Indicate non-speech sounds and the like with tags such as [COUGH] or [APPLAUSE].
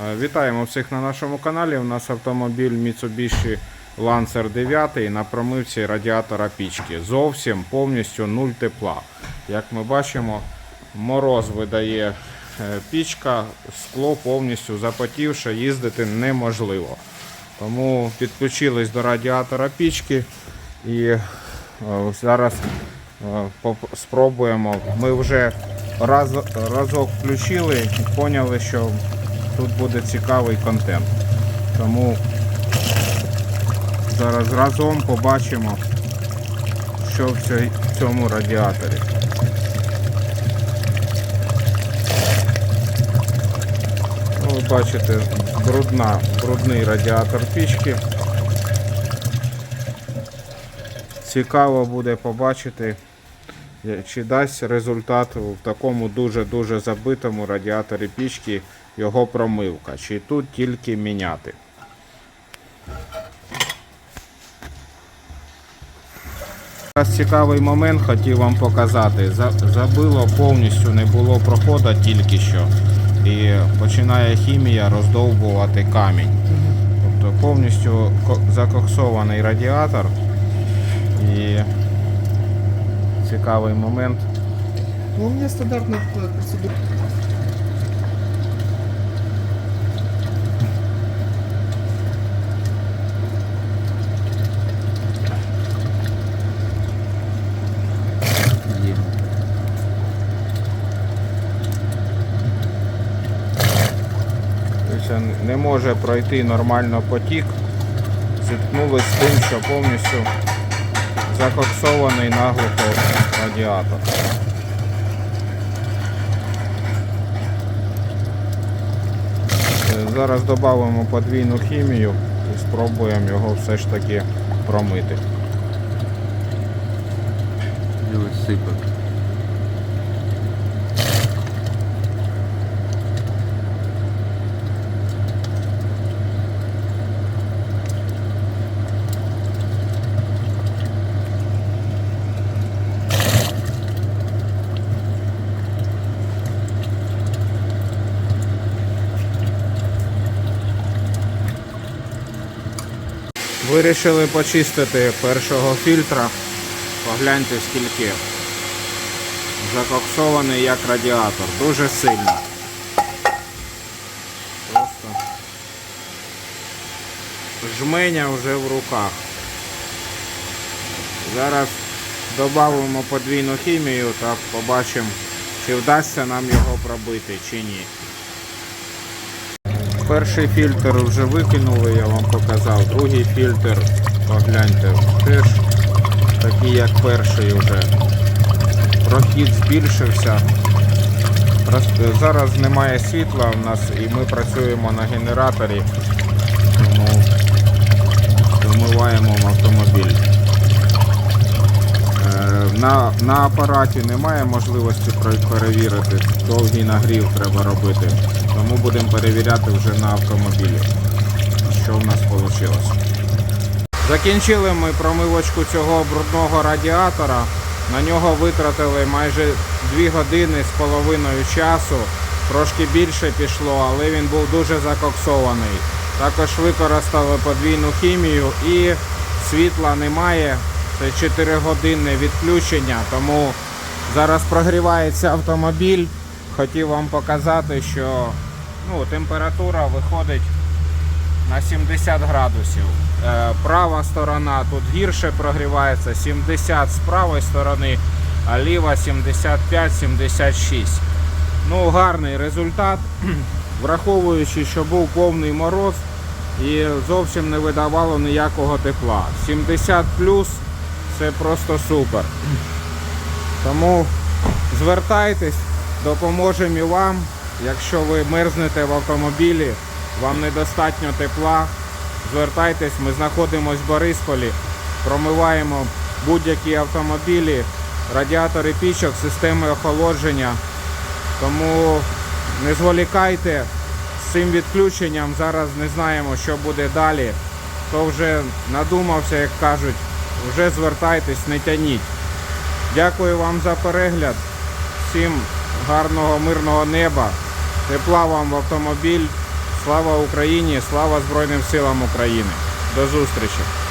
Е, Вітаємо всіх на нашому каналі. У нас автомобіль Mitsubishi Lancer 9 на промивці радіатора пічки. Зовсім повністю нуль тепла. Як ми бачимо, мороз видає е, пічка, скло повністю запотівше, їздити неможливо. Тому підключились до радіатора пічки і е, зараз спробуємо. Ми вже раз, разок включили і поняли, що тут буде цікавий контент. Тому зараз разом побачимо, що в цьому радіаторі. Ну, ви бачите, брудна, брудний радіатор пічки. Цікаво буде побачити, чи дасть результат в такому дуже-дуже забитому радіаторі пічки його промивка, чи тут тільки міняти. Зараз цікавий момент хотів вам показати. Забило повністю, не було проходу тільки що. І починає хімія роздовбувати камінь. Тобто повністю закоксований радіатор. І цікавий момент. Ну, у меня стандартная э, процедура. Тобто не може пройти нормально потік. Зіткнулись з тим, що повністю закоксований наглухо радіатор. Е, Зараз додамо подвійну хімію і спробуємо його все ж таки промити. Дивись. Вирішили почистити першого фільтра. Погляньте скільки закоксований як радіатор. Дуже сильно. Просто жменя вже в руках. Зараз додамо подвійну хімію та побачимо, чи вдасться нам його пробити чи ні. Перший фільтр вже викинули, я вам показав. Другий фільтр, погляньте, теж такий як перший вже. Прохід збільшився. Зараз немає світла у нас і ми працюємо на генераторі, тому вимиваємо автомобіль. Е, На, на апараті немає можливості перевірити. Довгий нагрів треба робити. Тому будемо перевіряти вже на автомобілі, що в нас вийшло. Закінчили ми промивочку цього брудного радіатора. На нього витратили майже 2 години з половиною часу. Трошки більше пішло, але він був дуже закоксований. Також використали подвійну хімію і світла немає. Це 4 годинне відключення, тому зараз прогрівається автомобіль. Хотів вам показати, що ну, температура виходить на 70 градусів. Е, права сторона тут гірше прогрівається, 70 з правої сторони, а ліва 75-76. Ну, гарний результат, [CLEARS THROAT] враховуючи, що був повний мороз і зовсім не видавало ніякого тепла. 70 плюс це просто супер. Тому звертайтесь, допоможемо і вам. Якщо ви мерзнете в автомобілі, вам недостатньо тепла, звертайтесь, ми знаходимося в Борисполі, промиваємо будь-які автомобілі, радіатори пічок, системи охолодження. Тому не зволікайте з цим відключенням. Зараз не знаємо, що буде далі. Хто вже надумався, як кажуть, вже звертайтесь, не тяніть. Дякую вам за перегляд. Всім гарного мирного неба. Тепла вам в автомобіль. Слава Україні! Слава Збройним силам України! До зустрічі!